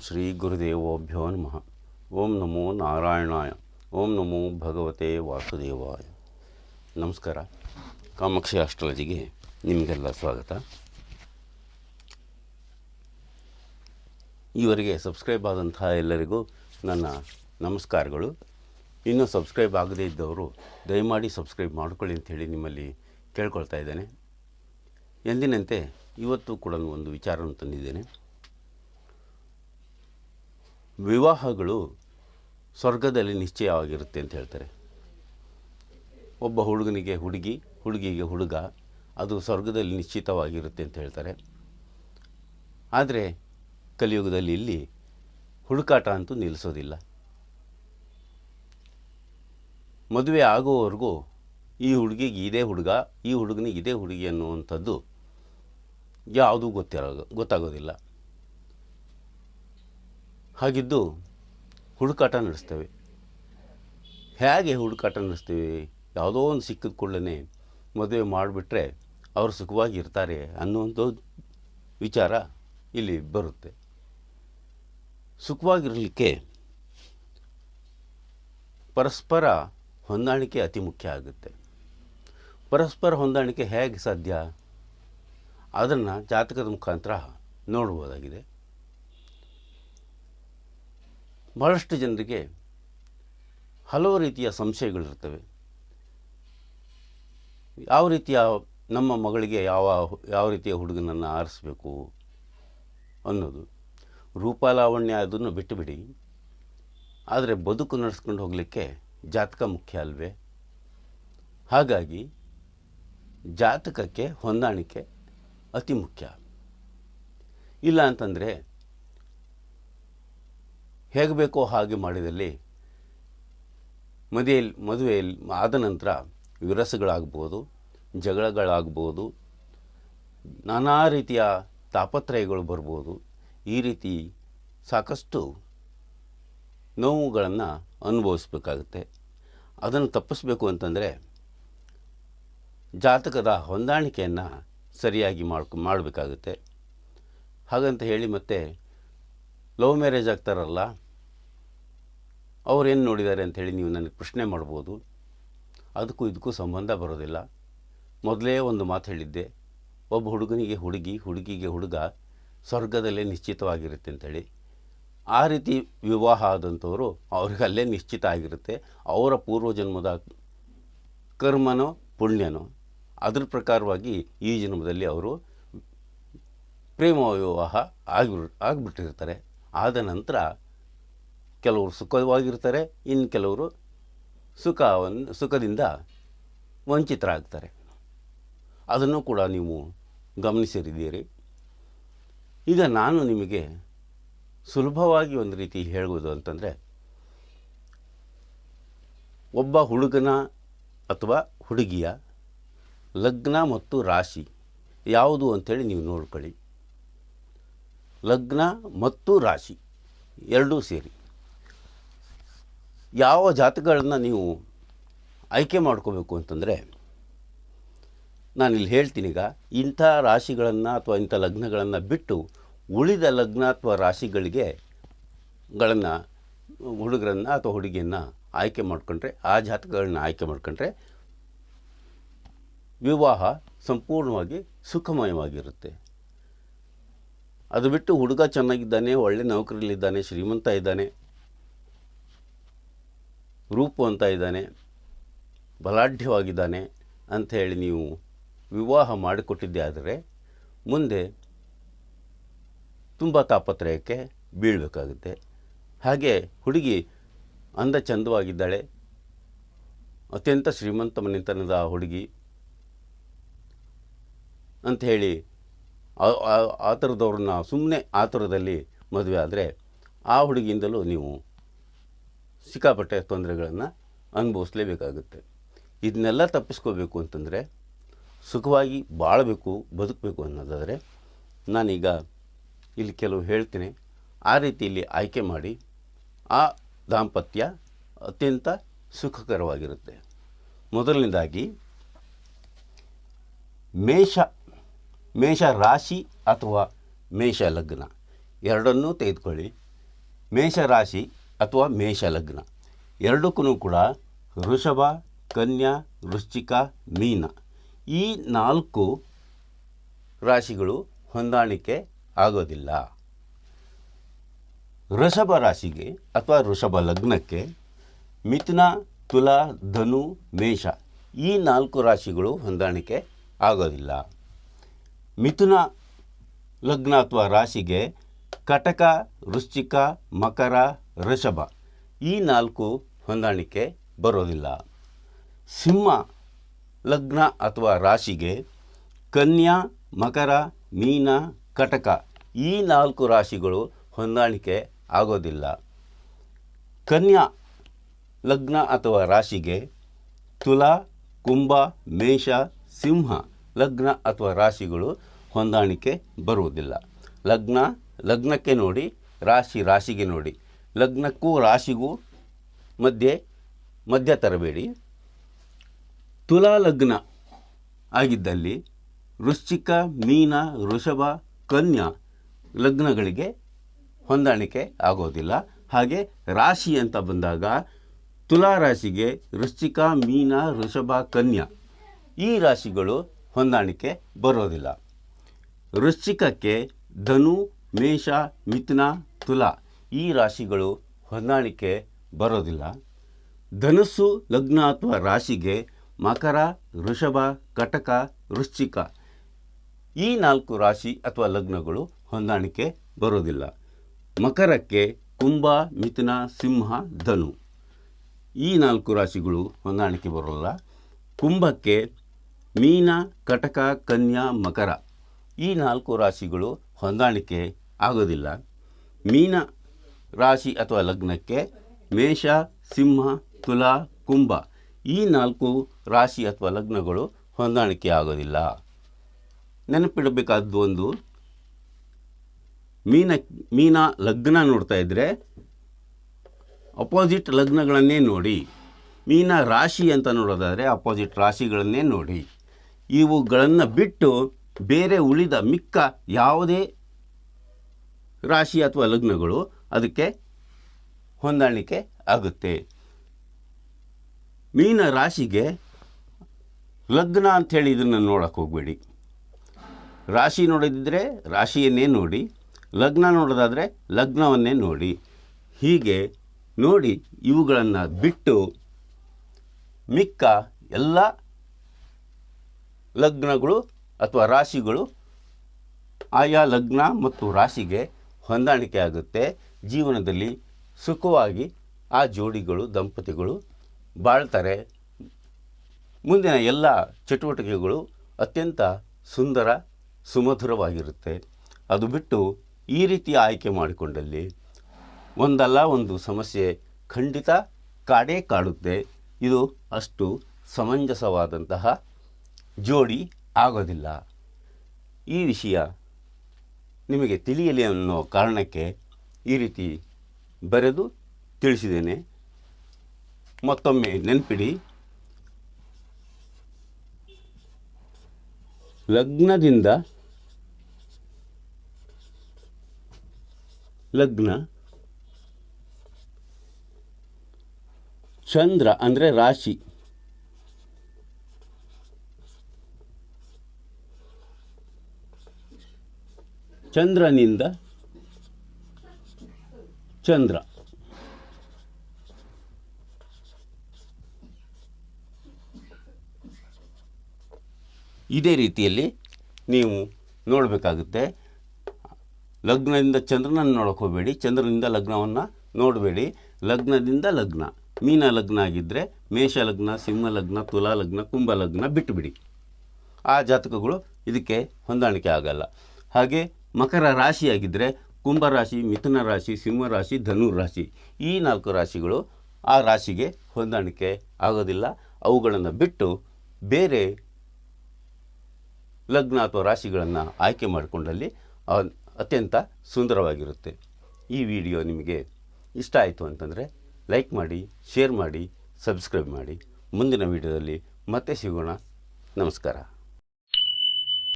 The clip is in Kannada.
ಶ್ರೀ ಗುರುದೇವೋಭ್ಯೋ ನಮಃ. ಓಂ ನಮೋ ನಾರಾಯಣಾಯ. ಓಂ ನಮೋ ಭಗವತೆ ವಾಸುದೇವಾಯ. ನಮಸ್ಕಾರ. ಕಾಮಾಕ್ಷಿ ಆಸ್ಟ್ರಾಲಜಿಗೆ ನಿಮಗೆಲ್ಲ ಸ್ವಾಗತ. ಈವರೆಗೆ ಸಬ್ಸ್ಕ್ರೈಬ್ ಆದಂತಹ ಎಲ್ಲರಿಗೂ ನನ್ನ ನಮಸ್ಕಾರಗಳು. ಇನ್ನೂ ಸಬ್ಸ್ಕ್ರೈಬ್ ಆಗದೇ ಇದ್ದವರು ದಯಮಾಡಿ ಸಬ್ಸ್ಕ್ರೈಬ್ ಮಾಡ್ಕೊಳ್ಳಿ ಅಂಥೇಳಿ ನಿಮ್ಮಲ್ಲಿ ಕೇಳ್ಕೊಳ್ತಾ ಇದ್ದೇನೆ. ಎಂದಿನಂತೆ ಇವತ್ತು ಕೂಡ ಒಂದು ವಿಚಾರವನ್ನು ತಂದಿದ್ದೇನೆ. ವಿವಾಹಗಳು ಸ್ವರ್ಗದಲ್ಲಿ ನಿಶ್ಚಯವಾಗಿರುತ್ತೆ ಅಂತ ಹೇಳ್ತಾರೆ. ಒಬ್ಬ ಹುಡುಗನಿಗೆ ಹುಡುಗಿ, ಹುಡುಗಿಗೆ ಹುಡುಗ, ಅದು ಸ್ವರ್ಗದಲ್ಲಿ ನಿಶ್ಚಿತವಾಗಿರುತ್ತೆ ಅಂತ ಹೇಳ್ತಾರೆ. ಆದರೆ ಕಲಿಯುಗದಲ್ಲಿ ಇಲ್ಲಿ ಹುಡುಕಾಟ ಅಂತೂ ನಿಲ್ಲಿಸೋದಿಲ್ಲ. ಮದುವೆ ಆಗುವವರೆಗೂ ಈ ಹುಡುಗಿಗೆ ಇದೇ ಹುಡುಗ, ಈ ಹುಡುಗನಿಗೆ ಇದೇ ಹುಡುಗಿ ಅನ್ನುವಂಥದ್ದು ಯಾವುದೂ ಗೊತ್ತಿರೋ, ಗೊತ್ತಾಗೋದಿಲ್ಲ. ಹಾಗಿದ್ದು ಹುಡುಕಾಟ ನಡೆಸ್ತೇವೆ. ಹೇಗೆ ಹುಡುಕಾಟ ನಡೆಸ್ತೀವಿ? ಯಾವುದೋ ಒಂದು ಸಿಕ್ಕಿದ ಕೂಡಲೇ ಮದುವೆ ಮಾಡಿಬಿಟ್ರೆ ಅವರು ಸುಖವಾಗಿ ಇರ್ತಾರೆ ಅನ್ನುವಂಥ ವಿಚಾರ ಇಲ್ಲಿ ಬರುತ್ತೆ. ಸುಖವಾಗಿರಲಿಕ್ಕೆ ಪರಸ್ಪರ ಹೊಂದಾಣಿಕೆ ಅತಿ ಮುಖ್ಯ ಆಗುತ್ತೆ. ಪರಸ್ಪರ ಹೊಂದಾಣಿಕೆ ಹೇಗೆ ಸಾಧ್ಯ? ಅದನ್ನು ಜಾತಕದ ಮುಖಾಂತರ ನೋಡ್ಬೋದಾಗಿದೆ. ಬಹಳಷ್ಟು ಜನರಿಗೆ ಹಲವು ರೀತಿಯ ಸಂಶಯಗಳಿರ್ತವೆ ಯಾವ ರೀತಿಯ ನಮ್ಮ ಮಗಳಿಗೆ ಯಾವ ಯಾವ ರೀತಿಯ ಹುಡುಗನನ್ನು ಆರಿಸ್ಬೇಕು ಅನ್ನೋದು. ರೂಪಾಲಾವಣ್ಯ ಅದನ್ನು ಬಿಟ್ಟುಬಿಡಿ. ಆದರೆ ಬದುಕು ನಡೆಸ್ಕೊಂಡು ಹೋಗಲಿಕ್ಕೆ ಜಾತಕ ಮುಖ್ಯ ಅಲ್ವೇ? ಹಾಗಾಗಿ ಜಾತಕಕ್ಕೆ ಹೊಂದಾಣಿಕೆ ಅತಿ ಮುಖ್ಯ. ಇಲ್ಲ ಅಂತಂದರೆ ಹೇಗೆ ಬೇಕೋ ಹಾಗೆ ಮಾಡಿದಲ್ಲಿ ಮದುವೆಯಲ್ಲಿ ಮದುವೆಯಲ್ಲಿ ಆದ ನಂತರ ವಿರಸಗಳಾಗ್ಬೋದು, ಜಗಳಗಳಾಗ್ಬೋದು, ನಾನಾ ರೀತಿಯ ತಾಪತ್ರಯಗಳು ಬರ್ಬೋದು. ಈ ರೀತಿ ಸಾಕಷ್ಟು ನೋವುಗಳನ್ನು ಅನುಭವಿಸ್ಬೇಕಾಗುತ್ತೆ. ಅದನ್ನು ತಪ್ಪಿಸ್ಬೇಕು ಅಂತಂದರೆ ಜಾತಕದ ಹೊಂದಾಣಿಕೆಯನ್ನು ಸರಿಯಾಗಿ ಮಾಡ್ಕೊ, ಮಾಡಬೇಕಾಗುತ್ತೆ. ಹಾಗಂತ ಹೇಳಿ ಮತ್ತೆ ಲವ್ ಮ್ಯಾರೇಜ್ ಆಗ್ತಾರಲ್ಲ ಅವ್ರೇನು ನೋಡಿದ್ದಾರೆ ಅಂಥೇಳಿ ನೀವು ನನಗೆ ಪ್ರಶ್ನೆ ಮಾಡ್ಬೋದು. ಅದಕ್ಕೂ ಇದಕ್ಕೂ ಸಂಬಂಧ ಬರೋದಿಲ್ಲ. ಮೊದಲೇ ಒಂದು ಮಾತು ಹೇಳಿದ್ದೆ, ಒಬ್ಬ ಹುಡುಗನಿಗೆ ಹುಡುಗಿ, ಹುಡುಗಿಗೆ ಹುಡುಗ ಸ್ವರ್ಗದಲ್ಲೇ ನಿಶ್ಚಿತವಾಗಿರುತ್ತೆ ಅಂಥೇಳಿ ಆ ರೀತಿ ವಿವಾಹ ಆದಂಥವರು ಅವ್ರಿಗೆ ಅಲ್ಲೇ ನಿಶ್ಚಿತ ಆಗಿರುತ್ತೆ. ಅವರ ಪೂರ್ವಜನ್ಮದ ಕರ್ಮನೋ, ಪುಣ್ಯನೋ, ಅದ್ರ ಪ್ರಕಾರವಾಗಿ ಈ ಜನ್ಮದಲ್ಲಿ ಅವರು ಪ್ರೇಮ ವಿವಾಹ ಆಗಿ ಆಗಿಬಿಟ್ಟಿರ್ತಾರೆ. ಆದ ನಂತರ ಕೆಲವರು ಸುಖವಾಗಿರ್ತಾರೆ ಇನ್ನು ಕೆಲವರು ಸುಖವನ್ನು ಸುಖದಿಂದ ವಂಚಿತರಾಗ್ತಾರೆ. ಅದನ್ನು ಕೂಡ ನೀವು ಗಮನಿಸಿರಿದ್ದೀರಿ. ಈಗ ನಾನು ನಿಮಗೆ ಸುಲಭವಾಗಿ ಒಂದು ರೀತಿ ಹೇಳುವುದು ಅಂತಂದರೆ, ಒಬ್ಬ ಹುಡುಗನ ಅಥವಾ ಹುಡುಗಿಯ ಲಗ್ನ ಮತ್ತು ರಾಶಿ ಯಾವುದು ಅಂಥೇಳಿ ನೀವು ನೋಡ್ಕೊಳ್ಳಿ. ಲಗ್ನ ಮತ್ತು ರಾಶಿ ಎರಡೂ ಸೇರಿ. ಯಾವ ಜಾತಕಗಳನ್ನ ನೀವು ಆಯ್ಕೆ ಮಾಡ್ಕೋಬೇಕು ಅಂತಂದರೆ, ನಾನಿಲ್ಲಿ ಹೇಳ್ತೀನಿ ಈಗ, ಇಂಥ ರಾಶಿಗಳನ್ನು ಅಥವಾ ಇಂಥ ಲಗ್ನಗಳನ್ನು ಬಿಟ್ಟು ಉಳಿದ ಲಗ್ನ ಅಥವಾ ರಾಶಿಗಳಿಗೆ ಗಳನ್ನು, ಹುಡುಗರನ್ನು ಅಥವಾ ಹುಡುಗಿಯನ್ನು ಆಯ್ಕೆ ಮಾಡಿಕೊಂಡ್ರೆ, ಆ ಜಾತಕಗಳನ್ನ ಆಯ್ಕೆ ಮಾಡ್ಕೊಂಡ್ರೆ ವಿವಾಹ ಸಂಪೂರ್ಣವಾಗಿ ಸುಖಮಯವಾಗಿರುತ್ತೆ. ಅದು ಬಿಟ್ಟು ಹುಡುಗ ಚೆನ್ನಾಗಿದ್ದಾನೆ, ಒಳ್ಳೆ ನೌಕರಿಯಲ್ಲಿದ್ದಾನೆ, ಶ್ರೀಮಂತ ಇದ್ದಾನೆ ರೂಪವಂತ ಇದ್ದಾನೆ, ಬಲಾಢ್ಯವಾಗಿದ್ದಾನೆ ಅಂತ ಹೇಳಿ ನೀವು ವಿವಾಹ ಮಾಡಿಕೊಟ್ಟಿದ್ದೆ ಆದರೆ ಮುಂದೆ ತುಂಬ ತಾಪತ್ರಯಕ್ಕೆ ಬೀಳಬೇಕಾಗುತ್ತೆ. ಹಾಗೆ ಹುಡುಗಿ ಅಂದ ಚಂದವಾಗಿದ್ದಾಳೆ. ಅತ್ಯಂತ ಶ್ರೀಮಂತ ಮನೆತನದ ಹುಡುಗಿ ಅಂತ ಆ- ಆ ಥರದವ್ರನ್ನ ಸುಮ್ಮನೆ ಆ ಥರದಲ್ಲಿ ಮದುವೆ ಆದರೆ ಆ ಹುಡುಗಿಯಿಂದಲೂ ನೀವು ಸಿಕ್ಕಾಪಟ್ಟೆ ತೊಂದರೆಗಳನ್ನು ಅನುಭವಿಸ್ಲೇಬೇಕಾಗುತ್ತೆ. ಇದನ್ನೆಲ್ಲ ತಪ್ಪಿಸ್ಕೋಬೇಕು ಅಂತಂದರೆ ಸುಖವಾಗಿ ಬಾಳಬೇಕು, ಬದುಕಬೇಕು ಅನ್ನೋದಾದರೆ ನಾನೀಗ ಇಲ್ಲಿ ಕೆಲವು ಹೇಳ್ತೀನಿ. ಆ ರೀತಿಯಲ್ಲಿ ಆಯ್ಕೆ ಮಾಡಿ ಆ ದಾಂಪತ್ಯ ಅತ್ಯಂತ ಸುಖಕರವಾಗಿರುತ್ತೆ. ಮೊದಲನೇದಾಗಿ ಮೇಷ ಮೇಷ ರಾಶಿ ಅಥವಾ ಮೇಷ ಲಗ್ನ ಎರಡನ್ನೂ ತೆಗೆದುಕೊಳ್ಳಿ. ಮೇಷರಾಶಿ ಅಥವಾ ಮೇಷ ಲಗ್ನ ಎರಡಕ್ಕೂ ಕೂಡ ವೃಷಭ, ಕನ್ಯಾ, ವೃಶ್ಚಿಕ, ಮೀನ. ಈ ನಾಲ್ಕು ರಾಶಿಗಳು ಹೊಂದಾಣಿಕೆ ಆಗೋದಿಲ್ಲ. ವೃಷಭ ರಾಶಿಗೆ ಅಥವಾ ವೃಷಭ ಲಗ್ನಕ್ಕೆ ಮಿಥುನ, ತುಲಾ, ಧನು, ಮೇಷ ಈ ನಾಲ್ಕು ರಾಶಿಗಳು ಹೊಂದಾಣಿಕೆ ಆಗೋದಿಲ್ಲ. ಮಿಥುನ ಲಗ್ನ ಅಥವಾ ರಾಶಿಗೆ ಕಟಕ, ವೃಶ್ಚಿಕ, ಮಕರ ವೃಷಭ ಈ ನಾಲ್ಕು ಹೊಂದಾಣಿಕೆ ಬರೋದಿಲ್ಲ. ಸಿಂಹ, ಲಗ್ನ ಅಥವಾ ರಾಶಿಗೆ ಕನ್ಯಾ, ಮಕರ, ಮೀನ, ಕಟಕ ಈ ನಾಲ್ಕು ರಾಶಿಗಳು ಹೊಂದಾಣಿಕೆ ಆಗೋದಿಲ್ಲ. ಕನ್ಯಾ, ಲಗ್ನ ಅಥವಾ ರಾಶಿಗೆ ತುಲಾ, ಕುಂಭ, ಮೇಷ, ಸಿಂಹ, ಲಗ್ನ ಅಥವಾ ರಾಶಿಗಳು ಹೊಂದಾಣಿಕೆ ಬರುವುದಿಲ್ಲ. ಲಗ್ನ, ಲಗ್ನಕ್ಕೆ ನೋಡಿ, ರಾಶಿ ರಾಶಿಗೆ ನೋಡಿ. ಲಗ್ನಕ್ಕೂ ರಾಶಿಗೂ ಮಧ್ಯೆ ಮಧ್ಯ ತರಬೇಡಿ. ತುಲಾ ಲಗ್ನ ಆಗಿದ್ದಲ್ಲಿ ವೃಶ್ಚಿಕ, ಮೀನ, ವೃಷಭ, ಕನ್ಯಾ ಲಗ್ನಗಳಿಗೆ ಹೊಂದಾಣಿಕೆ ಆಗೋದಿಲ್ಲ. ಹಾಗೆ ರಾಶಿ ಅಂತ ಬಂದಾಗ ತುಲಾ ರಾಶಿಗೆ ವೃಶ್ಚಿಕ, ಮೀನ, ವೃಷಭ, ಕನ್ಯಾ ಈ ರಾಶಿಗಳು ಹೊಂದಾಣಿಕೆ ಬರೋದಿಲ್ಲ. ವೃಶ್ಚಿಕಕ್ಕೆ ಧನು, ಮೇಷ, ಮಿಥುನ, ತುಲಾ ಈ ರಾಶಿಗಳು ಹೊಂದಾಣಿಕೆ ಬರೋದಿಲ್ಲ. ಧನಸ್ಸು ಲಗ್ನ ಅಥವಾ ರಾಶಿಗೆ ಮಕರ, ವೃಷಭ, ಕಟಕ, ವೃಶ್ಚಿಕ ಈ ನಾಲ್ಕು ರಾಶಿ ಅಥವಾ ಲಗ್ನಗಳು ಹೊಂದಾಣಿಕೆ ಬರೋದಿಲ್ಲ. ಮಕರಕ್ಕೆ ಕುಂಭ, ಮಿಥುನ, ಸಿಂಹ, ಧನು ಈ ನಾಲ್ಕು ರಾಶಿಗಳು ಹೊಂದಾಣಿಕೆ ಬರೋಲ್ಲ. ಕುಂಭಕ್ಕೆ ಮೀನ, ಕಟಕ, ಕನ್ಯಾ, ಮಕರ ಈ ನಾಲ್ಕು ರಾಶಿಗಳು ಹೊಂದಾಣಿಕೆ ಆಗೋದಿಲ್ಲ. ಮೀನ ರಾಶಿ ಅಥವಾ ಲಗ್ನಕ್ಕೆ ಮೇಷ, ಸಿಂಹ, ತುಲಾ, ಕುಂಭ ಈ ನಾಲ್ಕು ರಾಶಿ ಅಥವಾ ಲಗ್ನಗಳು ಹೊಂದಾಣಿಕೆ ಆಗೋದಿಲ್ಲ. ನೆನಪಿಡಬೇಕಾದ್ದು ಒಂದು, ಮೀನ ಮೀನ ಲಗ್ನ ನೋಡ್ತಾ ಇದ್ದರೆ ಅಪೋಸಿಟ್ ಲಗ್ನಗಳನ್ನೇ ನೋಡಿ, ಮೀನ ರಾಶಿ ಅಂತ ನೋಡೋದಾದರೆ ಅಪೋಸಿಟ್ ರಾಶಿಗಳನ್ನೇ ನೋಡಿ. ಇವುಗಳನ್ನು ಬಿಟ್ಟು ಬೇರೆ ಉಳಿದ ಮಿಕ್ಕ ಯಾವುದೇ ರಾಶಿ ಅಥವಾ ಲಗ್ನಗಳು ಅದಕ್ಕೆ ಹೊಂದಾಣಿಕೆ ಆಗುತ್ತೆ. ಮೀನ ರಾಶಿಗೆ ಲಗ್ನ ಅಂಥೇಳಿ ಇದನ್ನು ನೋಡೋಕ್ಕೆ ಹೋಗಬೇಡಿ. ರಾಶಿ ನೋಡೋದಿದ್ದರೆ ರಾಶಿಯನ್ನೇ ನೋಡಿ, ಲಗ್ನ ನೋಡೋದಾದರೆ ಲಗ್ನವನ್ನೇ ನೋಡಿ. ಹೀಗೆ ನೋಡಿ ಇವುಗಳನ್ನು ಬಿಟ್ಟು ಮಿಕ್ಕ ಎಲ್ಲ ಲಗ್ನಗಳು ಅಥವಾ ರಾಶಿಗಳು ಆಯಾ ಲಗ್ನ ಮತ್ತು ರಾಶಿಗೆ ಹೊಂದಾಣಿಕೆ ಆಗುತ್ತೆ. ಜೀವನದಲ್ಲಿ ಸುಖವಾಗಿ ಆ ಜೋಡಿಗಳು, ದಂಪತಿಗಳು ಬಾಳ್ತಾರೆ. ಮುಂದಿನ ಎಲ್ಲ ಚಟುವಟಿಕೆಗಳು ಅತ್ಯಂತ ಸುಂದರ, ಸುಮಧುರವಾಗಿರುತ್ತೆ. ಅದು ಬಿಟ್ಟು ಈ ರೀತಿ ಆಯ್ಕೆ ಮಾಡಿಕೊಂಡಲ್ಲಿ ಒಂದಲ್ಲ ಒಂದು ಸಮಸ್ಯೆ ಖಂಡಿತ ಕಾಡೇ ಕಾಡುತ್ತೆ. ಇದು ಅಷ್ಟು ಸಮಂಜಸವಾದಂತಹ ಜೋಡಿ ಆಗೋದಿಲ್ಲ. ಈ ವಿಷಯ ನಿಮಗೆ ತಿಳಿಯಲಿ ಅನ್ನೋ ಕಾರಣಕ್ಕೆ ಈ ರೀತಿ ಬರೆದು ತಿಳಿಸಿದ್ದೇನೆ. ಮತ್ತೊಮ್ಮೆ ನೆನಪಿಡಿ. ಲಗ್ನದಿಂದ ಲಗ್ನ ಚಂದ್ರ ಅಂದರೆ ರಾಶಿ. ಚಂದ್ರನಿಂದ ಚಂದ್ರ. ಇದೇ ರೀತಿಯಲ್ಲಿ ನೀವು ನೋಡಬೇಕಾಗುತ್ತೆ. ಲಗ್ನದಿಂದ ಚಂದ್ರನನ್ನು ನೋಡೋಕೆ ಹೋಗಬೇಡಿ. ಚಂದ್ರನಿಂದ ಲಗ್ನವನ್ನು ನೋಡಬೇಡಿ. ಲಗ್ನದಿಂದ ಲಗ್ನ. ಮೀನ ಲಗ್ನ ಆಗಿದ್ದರೆ ಮೇಷ ಲಗ್ನ, ಸಿಂಹ ಲಗ್ನ, ತುಲಾ ಲಗ್ನ, ಕುಂಭ ಲಗ್ನ ಬಿಟ್ಟುಬಿಡಿ ಆ ಜಾತಕಗಳು ಇದಕ್ಕೆ ಹೊಂದಾಣಿಕೆ ಆಗಲ್ಲ. ಹಾಗೆ ಮಕರ ರಾಶಿಯಾಗಿದ್ದರೆ ಕುಂಭ ರಾಶಿ, ಮಿಥುನ ರಾಶಿ, ಸಿಂಹ ರಾಶಿ, ಧನು ರಾಶಿ. ಈ ನಾಲ್ಕು ರಾಶಿಗಳು ಆ ರಾಶಿಗೆ ಹೊಂದಾಣಿಕೆ ಆಗೋದಿಲ್ಲ. ಅವುಗಳನ್ನು ಬಿಟ್ಟು ಬೇರೆ ಲಗ್ನ ಅಥವಾ ರಾಶಿಗಳನ್ನು ಆಯ್ಕೆ ಮಾಡಿಕೊಂಡಲ್ಲಿ ಅತ್ಯಂತ ಸುಂದರವಾಗಿರುತ್ತೆ. ಈ ವಿಡಿಯೋ ನಿಮಗೆ ಇಷ್ಟ ಆಯಿತು ಅಂತಂದರೆ ಲೈಕ್ ಮಾಡಿ, ಶೇರ್ ಮಾಡಿ, ಸಬ್ಸ್ಕ್ರೈಬ್ ಮಾಡಿ. ಮುಂದಿನ ವಿಡಿಯೋದಲ್ಲಿ ಮತ್ತೆ ಸಿಗೋಣ. ನಮಸ್ಕಾರ.